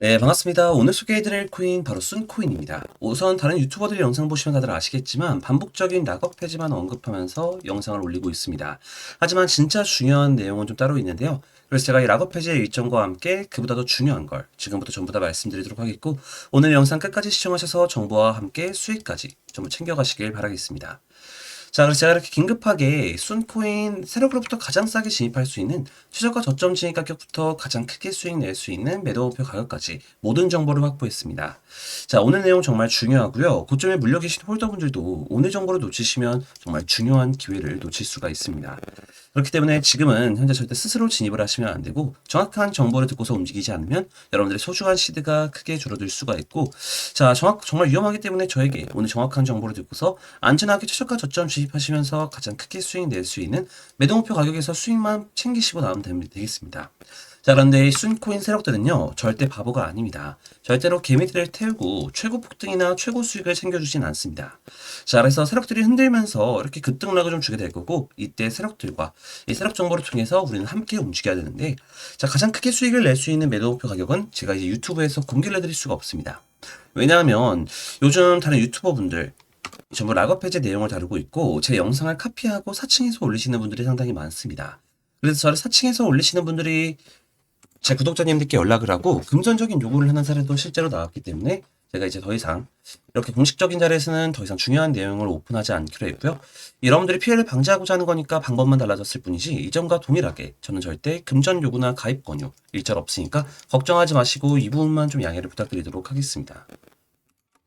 네, 반갑습니다. 오늘 소개해드릴 코인 바로 순코인입니다. 우선 다른 유튜버들 영상 보시면 다들 아시겠지만 반복적인 락업 페이지만 언급하면서 영상을 올리고 있습니다. 하지만 진짜 중요한 내용은 좀 따로 있는데요. 그래서 제가 이 락업 페이지의 일정과 함께 그보다 더 중요한 걸 지금부터 전부 다 말씀드리도록 하겠고 오늘 영상 끝까지 시청하셔서 정보와 함께 수익까지 전부 챙겨가시길 바라겠습니다. 자, 그래서 제가 이렇게 긴급하게 순코인 세력으로부터 가장 싸게 진입할 수 있는 최저가 저점 진입 가격부터 가장 크게 수익 낼 수 있는 매도 목표 가격까지 모든 정보를 확보했습니다. 자, 오늘 내용 정말 중요하고요. 고점에 물려 계신 홀더분들도 오늘 정보를 놓치시면 정말 중요한 기회를 놓칠 수가 있습니다. 그렇기 때문에 지금은 현재 절대 스스로 진입을 하시면 안 되고 정확한 정보를 듣고서 움직이지 않으면 여러분들의 소중한 시드가 크게 줄어들 수가 있고 자, 정확 정말 위험하기 때문에 저에게 오늘 정확한 정보를 듣고서 안전하게 최저가 저점 주입하시면서 가장 크게 수익 낼 수 있는 매도 목표 가격에서 수익만 챙기시고 나오면 됩- 되겠습니다. 자, 그런데 이 순코인 세력들은요, 절대 바보가 아닙니다. 절대로 개미들을 태우고 최고 폭등이나 최고 수익을 챙겨주진 않습니다. 자, 그래서 세력들이 흔들면서 이렇게 급등락을 좀 주게 될 거고, 이때 세력들과 이 세력 정보를 통해서 우리는 함께 움직여야 되는데, 자, 가장 크게 수익을 낼 수 있는 매도 목표 가격은 제가 이제 유튜브에서 공개를 해드릴 수가 없습니다. 왜냐하면 요즘 다른 유튜버 분들, 전부 락업 해제 내용을 다루고 있고 제 영상을 카피하고 사칭해서 올리시는 분들이 상당히 많습니다. 그래서 저를 사칭해서 올리시는 분들이 제 구독자님들께 연락을 하고 금전적인 요구를 하는 사례도 실제로 나왔기 때문에 제가 이제 더 이상 이렇게 공식적인 자리에서는 더 이상 중요한 내용을 오픈하지 않기로 했고요. 여러분들이 피해를 방지하고자 하는 거니까 방법만 달라졌을 뿐이지 이전과 동일하게 저는 절대 금전 요구나 가입 권유 일절 없으니까 걱정하지 마시고 이 부분만 좀 양해를 부탁드리도록 하겠습니다.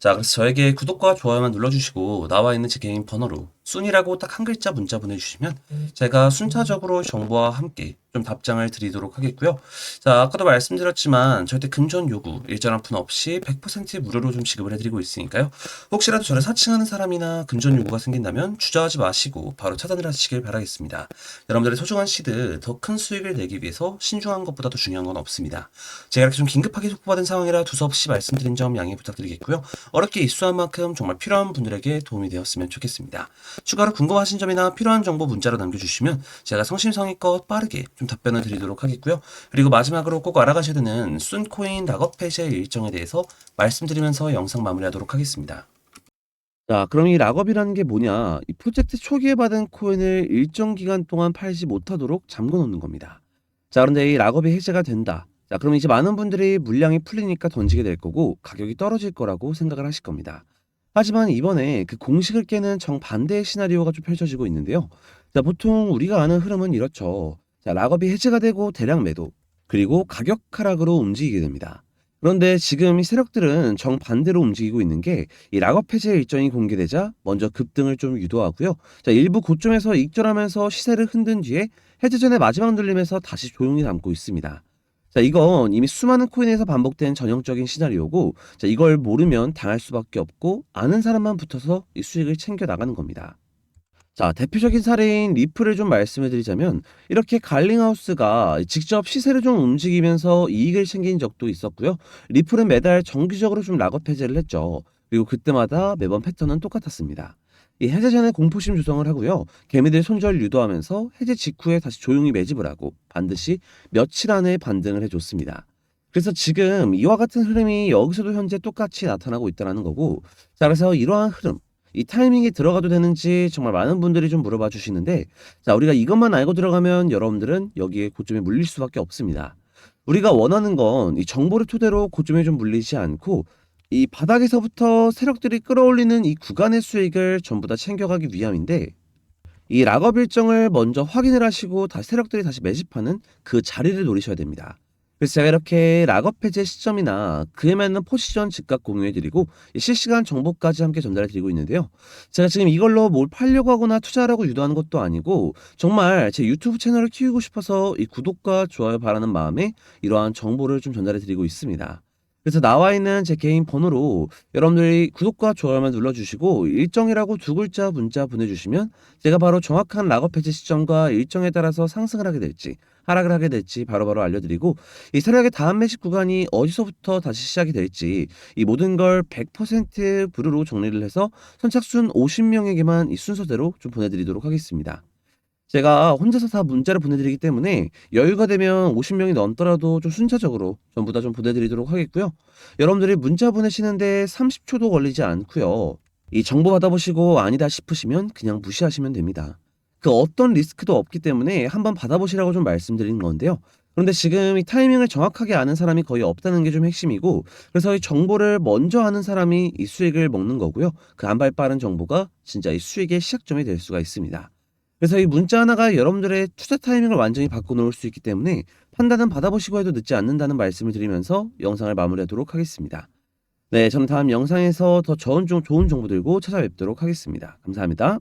자, 그래서 저에게 구독과 좋아요만 눌러주시고 나와 있는 제 개인 번호로 순이라고 딱 한 글자 문자 보내주시면 제가 순차적으로 정보와 함께 좀 답장을 드리도록 하겠고요. 자, 아까도 말씀드렸지만 절대 금전 요구 일절 한 푼 없이 100% 무료로 좀 지급을 해드리고 있으니까요. 혹시라도 저를 사칭하는 사람이나 금전 요구가 생긴다면 주저하지 마시고 바로 차단을 하시길 바라겠습니다. 여러분들의 소중한 시드 더 큰 수익을 내기 위해서 신중한 것보다 더 중요한 건 없습니다. 제가 이렇게 좀 긴급하게 속보받은 상황이라 두서없이 말씀드린 점 양해 부탁드리겠고요. 어렵게 입수한 만큼 정말 필요한 분들에게 도움이 되었으면 좋겠습니다. 추가로 궁금하신 점이나 필요한 정보 문자로 남겨주시면 제가 성심성의껏 빠르게 좀 답변을 드리도록 하겠고요. 그리고 마지막으로 꼭 알아가셔야 되는 순코인 락업 페이지의 일정에 대해서 말씀드리면서 영상 마무리하도록 하겠습니다. 자, 그럼 이 락업이라는 게 뭐냐? 이 프로젝트 초기에 받은 코인을 일정 기간 동안 팔지 못하도록 잠궈 놓는 겁니다. 자, 그런데 이 락업이 해제가 된다. 자, 그럼 이제 많은 분들이 물량이 풀리니까 던지게 될 거고 가격이 떨어질 거라고 생각을 하실 겁니다. 하지만 이번에 그 공식을 깨는 정반대의 시나리오가 좀 펼쳐지고 있는데요. 자, 보통 우리가 아는 흐름은 이렇죠. 자, 락업이 해제가 되고 대량 매도, 그리고 가격 하락으로 움직이게 됩니다. 그런데 지금 이 세력들은 정반대로 움직이고 있는 게 이 락업 해제 일정이 공개되자 먼저 급등을 좀 유도하고요. 자, 일부 고점에서 익절하면서 시세를 흔든 뒤에 해제 전에 마지막 눌림에서 다시 조용히 남고 있습니다. 자, 이건 이미 수많은 코인에서 반복된 전형적인 시나리오고, 자, 이걸 모르면 당할 수밖에 없고, 아는 사람만 붙어서 이 수익을 챙겨 나가는 겁니다. 자, 대표적인 사례인 리플을 좀 말씀해 드리자면, 이렇게 갈링하우스가 직접 시세를 좀 움직이면서 이익을 챙긴 적도 있었고요. 리플은 매달 정기적으로 좀 락업 해제를 했죠. 그리고 그때마다 매번 패턴은 똑같았습니다. 이 해제 전에 공포심 조성을 하고요. 개미들 손절 유도하면서 해제 직후에 다시 조용히 매집을 하고 반드시 며칠 안에 반등을 해줬습니다. 그래서 지금 이와 같은 흐름이 여기서도 현재 똑같이 나타나고 있다는 거고, 자, 그래서 이러한 흐름, 이 타이밍에 들어가도 되는지 정말 많은 분들이 좀 물어봐 주시는데, 자, 우리가 이것만 알고 들어가면 여러분들은 여기에 고점에 물릴 수밖에 없습니다. 우리가 원하는 건 이 정보를 토대로 고점에 좀 물리지 않고, 이 바닥에서부터 세력들이 끌어올리는 이 구간의 수익을 전부 다 챙겨가기 위함인데, 이 락업 일정을 먼저 확인을 하시고 다시 세력들이 다시 매집하는 그 자리를 노리셔야 됩니다. 그래서 제가 이렇게 락업 해제 시점이나 그에 맞는 포지션 즉각 공유해드리고 이 실시간 정보까지 함께 전달해드리고 있는데요. 제가 지금 이걸로 뭘 팔려고 하거나 투자하라고 유도하는 것도 아니고 정말 제 유튜브 채널을 키우고 싶어서 이 구독과 좋아요 바라는 마음에 이러한 정보를 좀 전달해드리고 있습니다. 그래서 나와 있는 제 개인 번호로 여러분들이 구독과 좋아요만 눌러주시고 일정이라고 두 글자 문자 보내주시면 제가 바로 정확한 락업 해제 시점과 일정에 따라서 상승을 하게 될지 하락을 하게 될지 바로바로 알려드리고 이 세력의 다음 매식 구간이 어디서부터 다시 시작이 될지 이 모든 걸 100% 부르로 정리를 해서 선착순 50명에게만 이 순서대로 좀 보내드리도록 하겠습니다. 제가 혼자서 다 문자를 보내드리기 때문에 여유가 되면 50명이 넘더라도 좀 순차적으로 전부 다 좀 보내드리도록 하겠고요. 여러분들이 문자 보내시는데 30초도 걸리지 않고요. 이 정보 받아보시고 아니다 싶으시면 그냥 무시하시면 됩니다. 그 어떤 리스크도 없기 때문에 한번 받아보시라고 좀 말씀드리는 건데요. 그런데 지금 이 타이밍을 정확하게 아는 사람이 거의 없다는 게 좀 핵심이고 그래서 이 정보를 먼저 아는 사람이 이 수익을 먹는 거고요. 그 한 발 빠른 정보가 진짜 이 수익의 시작점이 될 수가 있습니다. 그래서 이 문자 하나가 여러분들의 투자 타이밍을 완전히 바꿔놓을 수 있기 때문에 판단은 받아보시고 해도 늦지 않는다는 말씀을 드리면서 영상을 마무리하도록 하겠습니다. 네, 저는 다음 영상에서 더 좋은, 좋은 정보 들고 찾아뵙도록 하겠습니다. 감사합니다.